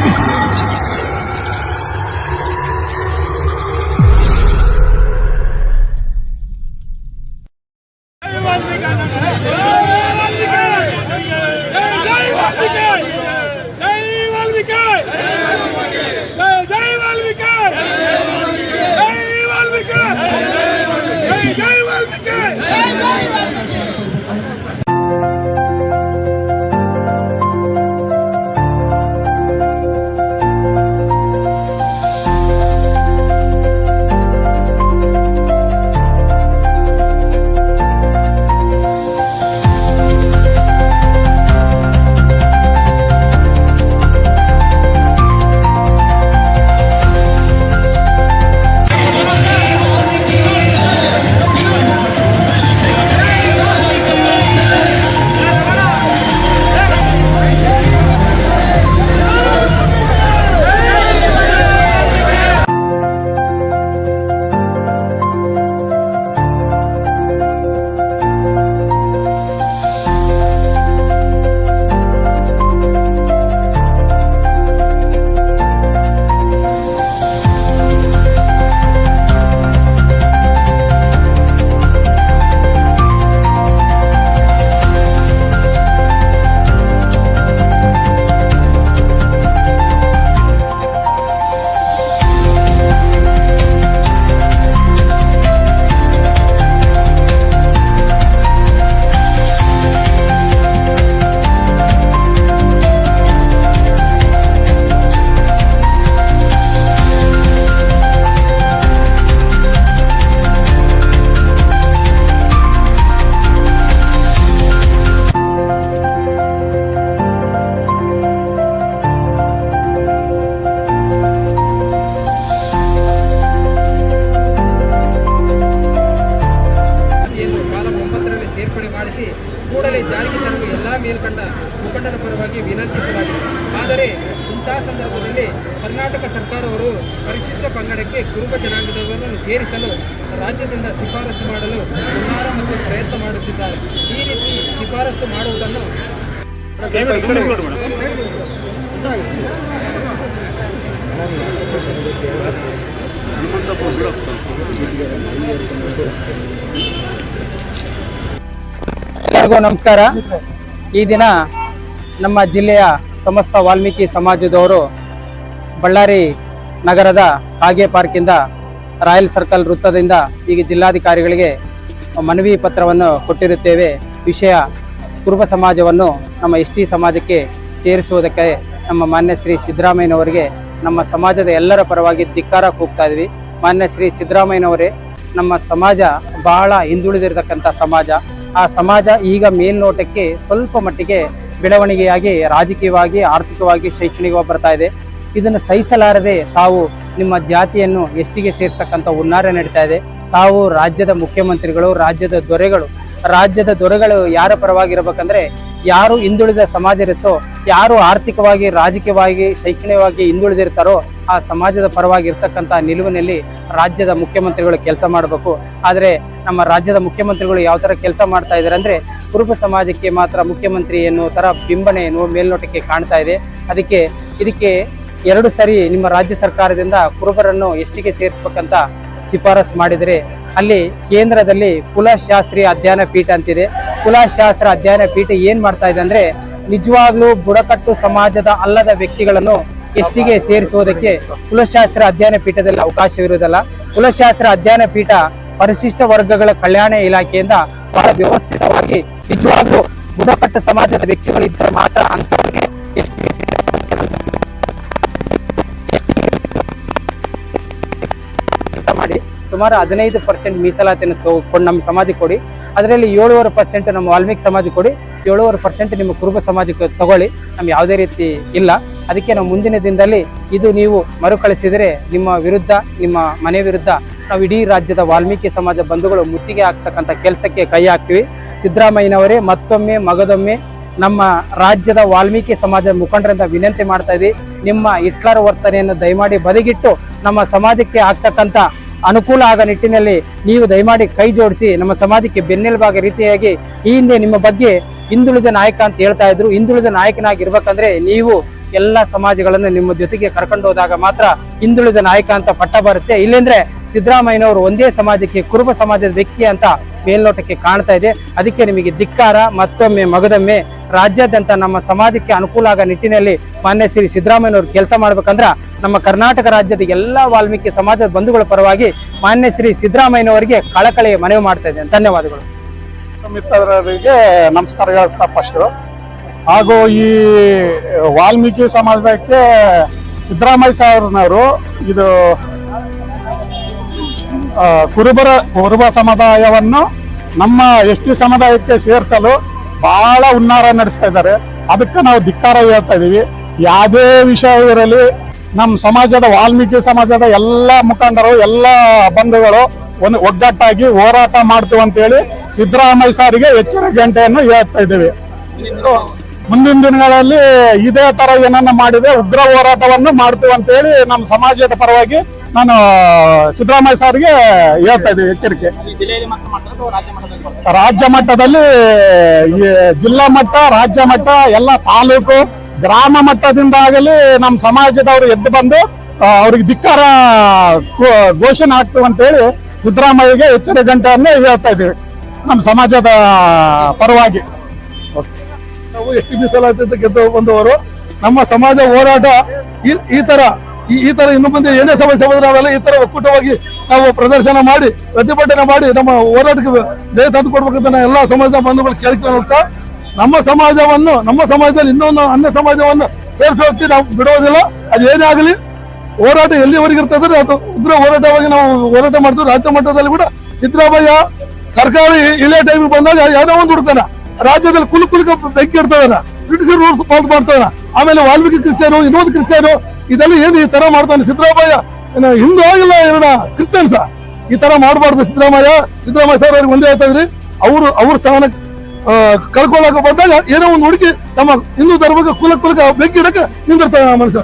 何 ಕರ್ನಾಟಕ ಸರ್ಕಾರವರು ಪರಿಶಿಷ್ಟ ಪಂಗಡಕ್ಕೆ ಕುರುಬ ಜನಾಂಗದವರನ್ನು ಸೇರಿಸಲು ರಾಜ್ಯದಿಂದ ಶಿಫಾರಸು ಮಾಡಲು ಹುನ್ನಾರ ಮತ್ತು ಪ್ರಯತ್ನ ಮಾಡುತ್ತಿದ್ದಾರೆ. ಈ ರೀತಿ ಶಿಫಾರಸು ಮಾಡುವುದನ್ನು ಎಲ್ಲರಿಗೂ ನಮಸ್ಕಾರ. ಈ ದಿನ ನಮ್ಮ ಜಿಲ್ಲೆಯ ಸಮಸ್ತ ವಾಲ್ಮೀಕಿ ಸಮಾಜದವರು ಬಳ್ಳಾರಿ ನಗರದ ಕಾಗೆ ಪಾರ್ಕಿಂದ ರಾಯಲ್ ಸರ್ಕಲ್ ವೃತ್ತದಿಂದ ಈಗ ಜಿಲ್ಲಾಧಿಕಾರಿಗಳಿಗೆ ಮನವಿ ಪತ್ರವನ್ನು ಕೊಟ್ಟಿರುತ್ತೇವೆ. ವಿಷಯ ಕುರುಬ ಸಮಾಜವನ್ನು ನಮ್ಮ ಎಸ್ ಟಿ ಸಮಾಜಕ್ಕೆ ಸೇರಿಸುವುದಕ್ಕೆ ನಮ್ಮ ಮಾನ್ಯ ಶ್ರೀ ಸಿದ್ದರಾಮಯ್ಯನವರಿಗೆ ನಮ್ಮ ಸಮಾಜದ ಎಲ್ಲರ ಪರವಾಗಿ ಧಿಕ್ಕಾರ ಕೂಗ್ತಾ ಇದ್ವಿ. ಮಾನ್ಯ ಶ್ರೀ ಸಿದ್ದರಾಮಯ್ಯನವರೇ, ನಮ್ಮ ಸಮಾಜ ಬಹಳ ಹಿಂದುಳಿದಿರತಕ್ಕಂಥ ಸಮಾಜ. ಆ ಸಮಾಜ ಈಗ ಮೇಲ್ನೋಟಕ್ಕೆ ಸ್ವಲ್ಪ ಮಟ್ಟಿಗೆ ಬೆಳವಣಿಗೆಯಾಗಿ, ರಾಜಕೀಯವಾಗಿ, ಆರ್ಥಿಕವಾಗಿ, ಶೈಕ್ಷಣಿಕವಾಗಿ ಬರ್ತಾ ಇದೆ. ಇದನ್ನು ಸಹಿಸಲಾರದೆ ತಾವು ನಿಮ್ಮ ಜಾತಿಯನ್ನು ಎಷ್ಟಿಗೆ ಸೇರಿಸ್ತಕ್ಕಂಥ ಹುನ್ನಾರ ನಡೀತಾ ಇದೆ. ತಾವು ರಾಜ್ಯದ ಮುಖ್ಯಮಂತ್ರಿಗಳು, ರಾಜ್ಯದ ದೊರೆಗಳು ರಾಜ್ಯದ ದೊರೆಗಳು ಯಾರ ಪರವಾಗಿರ್ಬೇಕಂದ್ರೆ ಯಾರು ಹಿಂದುಳಿದ ಸಮಾಜ ಇರುತ್ತೋ, ಯಾರು ಆರ್ಥಿಕವಾಗಿ, ರಾಜಕೀಯವಾಗಿ, ಶೈಕ್ಷಣಿಕವಾಗಿ ಹಿಂದುಳಿದಿರ್ತಾರೋ ಆ ಸಮಾಜದ ಪರವಾಗಿ ಇರ್ತಕ್ಕಂಥ ನಿಲುವಿನಲ್ಲಿ ರಾಜ್ಯದ ಮುಖ್ಯಮಂತ್ರಿಗಳು ಕೆಲಸ ಮಾಡಬೇಕು. ಆದರೆ ನಮ್ಮ ರಾಜ್ಯದ ಮುಖ್ಯಮಂತ್ರಿಗಳು ಯಾವ ಥರ ಕೆಲಸ ಮಾಡ್ತಾ ಇದ್ದಾರೆ ಅಂದರೆ ಕುರುಬ ಸಮಾಜಕ್ಕೆ ಮಾತ್ರ ಮುಖ್ಯಮಂತ್ರಿ ಎನ್ನುವ ಥರ ಬಿಂಬನೆ ಎನ್ನುವ ಮೇಲ್ನೋಟಕ್ಕೆ ಕಾಣ್ತಾ ಇದೆ. ಅದಕ್ಕೆ ಇದಕ್ಕೆ ಎರಡು ಸರಿ ನಿಮ್ಮ ರಾಜ್ಯ ಸರ್ಕಾರದಿಂದ ಕುರುಬರನ್ನು ಎಷ್ಟಿಗೆ ಸೇರಿಸ್ಬೇಕಂತ ಶಿಫಾರಸ್ ಮಾಡಿದರೆ ಅಲ್ಲಿ ಕೇಂದ್ರದಲ್ಲಿ ಕುಲಶಾಸ್ತ್ರೀಯ ಅಧ್ಯಯನ ಪೀಠ ಅಂತಿದೆ. ಕುಲಶಾಸ್ತ್ರ ಅಧ್ಯಯನ ಪೀಠ ಏನ್ ಮಾಡ್ತಾ ಇದೆ ಅಂದ್ರೆ ನಿಜವಾಗ್ಲೂ ಬುಡಕಟ್ಟು ಸಮಾಜದ ಅಲ್ಲದ ವ್ಯಕ್ತಿಗಳನ್ನು ಎಷ್ಟಿಗೆ ಸೇರಿಸುವುದಕ್ಕೆ ಕುಲಶಾಸ್ತ್ರ ಅಧ್ಯಯನ ಪೀಠದಲ್ಲಿ ಅವಕಾಶವಿರುವುದಲ್ಲ. ಕುಲಶಾಸ್ತ್ರ ಅಧ್ಯಯನ ಪೀಠ ಪರಿಶಿಷ್ಟ ವರ್ಗಗಳ ಕಲ್ಯಾಣ ಇಲಾಖೆಯಿಂದ ಬಹಳ ವ್ಯವಸ್ಥಿತವಾಗಿ ನಿಜವಾಗ್ಲೂ ಬುಡಕಟ್ಟು ಸಮಾಜದ ವ್ಯಕ್ತಿಗಳು ಇದ್ದರೆ ಮಾತ್ರ ಅಂತವರಿಗೆ ಎಷ್ಟಿಗೆ ಸುಮಾರು ಹದಿನೈದು ಪರ್ಸೆಂಟ್ ಮೀಸಲಾತಿಯನ್ನು ತಗೊಂಡು ನಮ್ಮ ಸಮಾಜಕ್ಕೆ ಕೊಡಿ. ಅದರಲ್ಲಿ ಏಳುವರೆ ಪರ್ಸೆಂಟ್ ನಮ್ಮ ವಾಲ್ಮೀಕಿ ಸಮಾಜಕ್ಕೆ ಕೊಡಿ. ಏಳುವರೆ ಪರ್ಸೆಂಟ್ ನಿಮ್ಮ ಕುರುಬ ಸಮಾಜಕ್ಕೆ ತಗೊಳ್ಳಿ. ನಮ್ಗೆ ಯಾವುದೇ ರೀತಿ ಇಲ್ಲ. ಅದಕ್ಕೆ ನಾವು ಮುಂದಿನ ದಿನದಲ್ಲಿ ಇದು ನೀವು ಮರುಕಳಿಸಿದರೆ ನಿಮ್ಮ ವಿರುದ್ಧ, ನಿಮ್ಮ ಮನೆ ವಿರುದ್ಧ ನಾವು ಇಡೀ ರಾಜ್ಯದ ವಾಲ್ಮೀಕಿ ಸಮಾಜ ಬಂಧುಗಳು ಮುತ್ತಿಗೆ ಹಾಕ್ತಕ್ಕಂಥ ಕೆಲಸಕ್ಕೆ ಕೈ ಹಾಕ್ತೀವಿ. ಸಿದ್ದರಾಮಯ್ಯನವರೇ ಮತ್ತೊಮ್ಮೆ, ಮಗದೊಮ್ಮೆ ನಮ್ಮ ರಾಜ್ಯದ ವಾಲ್ಮೀಕಿ ಸಮಾಜದ ಮುಖಂಡರಿಂದ ವಿನಂತಿ ಮಾಡ್ತಾ ಇದ್ದೀವಿ. ನಿಮ್ಮ ಹಿಟ್ಲರ್ ವರ್ತನೆಯನ್ನು ದಯಮಾಡಿ ಬದಿಗಿಟ್ಟು ನಮ್ಮ ಸಮಾಜಕ್ಕೆ ಆಗ್ತಕ್ಕಂಥ ಅನುಕೂಲ ಆಗ ನಿಟ್ಟಿನಲ್ಲಿ ನೀವು ದಯಮಾಡಿ ಕೈ ಜೋಡಿಸಿ ನಮ್ಮ ಸಮಾಜಕ್ಕೆ ಬೆನ್ನೆಲುಬಾಗ ರೀತಿಯಾಗಿ ಈ ಹಿಂದೆ ನಿಮ್ಮ ಬಗ್ಗೆ ಹಿಂದುಳಿದ ನಾಯಕ ಅಂತ ಹೇಳ್ತಾ ಇದ್ರು. ಹಿಂದುಳಿದ ನಾಯಕನಾಗಿರ್ಬೇಕಂದ್ರೆ ನೀವು ಎಲ್ಲ ಸಮಾಜಗಳನ್ನು ನಿಮ್ಮ ಜೊತೆಗೆ ಕರ್ಕೊಂಡು ಹೋದಾಗ ಮಾತ್ರ ಹಿಂದುಳಿದ ನಾಯಕ ಅಂತ ಪಟ್ಟ ಬರುತ್ತೆ. ಇಲ್ಲೆಂದ್ರೆ ಸಿದ್ದರಾಮಯ್ಯನವರು ಒಂದೇ ಸಮಾಜಕ್ಕೆ ಕುರುಬ ಸಮಾಜದ ವ್ಯಕ್ತಿ ಅಂತ ಮೇಲ್ನೋಟಕ್ಕೆ ಕಾಣ್ತಾ ಇದೆ. ಅದಕ್ಕೆ ನಿಮಗೆ ಧಿಕ್ಕಾರ, ಮತ್ತೊಮ್ಮೆ ಮಗದೊಮ್ಮೆ ರಾಜ್ಯಾದ್ಯಂತ ನಮ್ಮ ಸಮಾಜಕ್ಕೆ ಅನುಕೂಲ ಆಗೋ ನಿಟ್ಟಿನಲ್ಲಿ ಮಾನ್ಯ ಶ್ರೀ ಸಿದ್ದರಾಮಯ್ಯನವರು ಕೆಲಸ ಮಾಡ್ಬೇಕಂದ್ರ ನಮ್ಮ ಕರ್ನಾಟಕ ರಾಜ್ಯದ ಎಲ್ಲ ವಾಲ್ಮೀಕಿ ಸಮಾಜದ ಬಂಧುಗಳ ಪರವಾಗಿ ಮಾನ್ಯ ಶ್ರೀ ಸಿದ್ದರಾಮಯ್ಯನವರಿಗೆ ಕಳಕಳಿ ಮನವಿ ಮಾಡ್ತಾ ಇದ್ದೇನೆ. ಧನ್ಯವಾದಗಳು. ಮಿತ್ರರಿಗೆ ನಮಸ್ಕಾರಗಳು ಫಸ್ಟ್ ಹಾಗೂ ಈ ವಾಲ್ಮೀಕಿ ಸಮಾಜಕ್ಕೆ ಸಿದ್ದರಾಮಯ್ಯ ಸಾವ್ರನವರು ಇದು ಕುರುಬರ, ಕುರುಬ ಸಮುದಾಯವನ್ನು ನಮ್ಮ ಎಸ್ ಟಿ ಸಮುದಾಯಕ್ಕೆ ಸೇರಿಸಲು ಬಹಳ ಹುನ್ನಾರ ನಡೆಸ್ತಾ ಇದ್ದಾರೆ. ಅದಕ್ಕೆ ನಾವು ಧಿಕ್ಕಾರ ಹೇಳ್ತಾ ಇದ್ದೀವಿ. ಯಾವುದೇ ವಿಷಯ ಇರಲಿ, ನಮ್ಮ ಸಮಾಜದ, ವಾಲ್ಮೀಕಿ ಸಮಾಜದ ಎಲ್ಲ ಮುಖಂಡರು, ಎಲ್ಲ ಬಂಧುಗಳು ಒಂದು ಒಗ್ಗಟ್ಟಾಗಿ ಹೋರಾಟ ಮಾಡ್ತೀವಿ ಅಂತೇಳಿ ಸಿದ್ದರಾಮಯ್ಯ ಸಾರಿಗೆ ಗಂಟೆಯನ್ನು ಹೇಳ್ತಾ ಇದ್ದೀವಿ. ಮುಂದಿನ ದಿನಗಳಲ್ಲಿ ಇದೇ ತರ ಏನನ್ನ ಮಾಡಿದೆ ಉಗ್ರ ಹೋರಾಟವನ್ನು ಮಾಡ್ತೀವಿ ಅಂತೇಳಿ ನಮ್ಮ ಸಮಾಜದ ಪರವಾಗಿ ನಾನು ಸಿದ್ದರಾಮಯ್ಯ ಸಾರಿಗೆ ಹೇಳ್ತಾ ಇದ್ದೀನಿ ಎಚ್ಚರಿಕೆ. ರಾಜ್ಯ ಮಟ್ಟದಲ್ಲಿ ಈ ಜಿಲ್ಲಾ ಮಟ್ಟ ರಾಜ್ಯ ಮಟ್ಟ ಎಲ್ಲ ತಾಲೂಕು ಗ್ರಾಮ ಮಟ್ಟದಿಂದ ಆಗಲಿ ನಮ್ಮ ಸಮಾಜದವರು ಎದ್ದು ಬಂದು ಅವ್ರಿಗೆ ಧಿಕ್ಕಾರ ಘೋಷಣೆ ಆಗ್ತೀವಿ ಅಂತೇಳಿ ಸಿದ್ದರಾಮಯ್ಯಗೆ ಎಚ್ಚರಿಕೆ ಗಂಟೆಯನ್ನು ಹೇಳ್ತಾ ಇದ್ದೀವಿ ನಮ್ಮ ಸಮಾಜದ ಪರವಾಗಿ. ನಾವು ಎಷ್ಟು ಮೀಸಲಾತಿ ಗೆದ್ದು ಬಂದವರು, ನಮ್ಮ ಸಮಾಜ ಹೋರಾಟ ಈ ತರ ಈ ತರ ಇನ್ನು ಮುಂದೆ ಏನೇ ಸಮಸ್ಯೆ ಬಂದ್ರೆ ನಾವೆಲ್ಲ ಈ ತರ ಒಕ್ಕೂಟವಾಗಿ ನಾವು ಪ್ರದರ್ಶನ ಮಾಡಿ, ಪ್ರತಿಭಟನೆ ಮಾಡಿ, ನಮ್ಮ ಹೋರಾಟಕ್ಕೆ ಜಯ ತಂದು ಕೊಡ್ಬೇಕಂತ ಎಲ್ಲ ಸಮಾಜ ಬಂಧುಗಳು ಕೇಳ್ಕೊಂಡು ನಮ್ಮ ಸಮಾಜವನ್ನು ನಮ್ಮ ಸಮಾಜದಲ್ಲಿ ಇನ್ನೊಂದು ಅನ್ಯ ಸಮಾಜವನ್ನು ಸೇರಿಸೋಕೆ ನಾವು ಬಿಡೋದಿಲ್ಲ. ಅದು ಏನೇ ಆಗಲಿ, ಹೋರಾಟ ಎಲ್ಲಿವರೆಗೆ ಇರ್ತದ್ರೆ ಅದು ಉಗ್ರ ಹೋರಾಟವಾಗಿ ನಾವು ಹೋರಾಟ ಮಾಡ್ತೀವಿ. ರಾಜ್ಯ ಮಟ್ಟದಲ್ಲಿ ಕೂಡ ಸಿದ್ದರಾಮಯ್ಯ ಸರ್ಕಾರ ಇಲ್ಲೇ ಟೈಮ್ ಬಂದಾಗ ಯಾವುದೋ ಒಂದು ಹುಡ್ತಾನ ರಾಜ್ಯದಲ್ಲಿ ಕುಲು ಕುಲಕ ಬೆಂಕಿ ಇಡ್ತಾವಲ್ಲ ಬ್ರಿಟಿಷರು ರೂಲ್ಸ್ ಪಾಸ್ ಮಾಡ್ತಾವಲ್ಲ ಆಮೇಲೆ ವಾಲ್ಮೀಕಿ ಕ್ರಿಶ್ಚಿಯನು ಇನ್ನೊಂದು ಕ್ರಿಶ್ಚಿಯನು ಇದೆಲ್ಲ ಏನು ಈ ತರ ಮಾಡ್ತಾನೆ ಸಿದ್ದರಾಮಯ್ಯ? ಹಿಂದೂ ಆಗಿಲ್ಲ ಕ್ರಿಶ್ಚಿಯನ್ ಕ್ರಿಶ್ಚಿಯನ್ಸ. ಈ ತರ ಮಾಡಬಾರ್ದು ಸಿದ್ದರಾಮಯ್ಯ. ಸಿದ್ದರಾಮಯ್ಯ ಸರ್ ಅವ್ರಿಗೆ ಒಂದೇ ಹೇಳ್ತಾ ಅವರು ಅವ್ರ ಸ್ಥಾನ ಆ, ಕಳ್ಕೊಳ್ಳಾಕ ಬಂದಾಗ ಏನೋ ಒಂದು ಹುಡುಕಿ ನಮ್ಮ ಹಿಂದೂ ಧರ್ಮಕ್ಕೆ ಕುಲ ಕುಲಕ ಬೆಂಕಿ ಇಡಕ್ಕೆ ಆ ಮನುಷ್ಯ.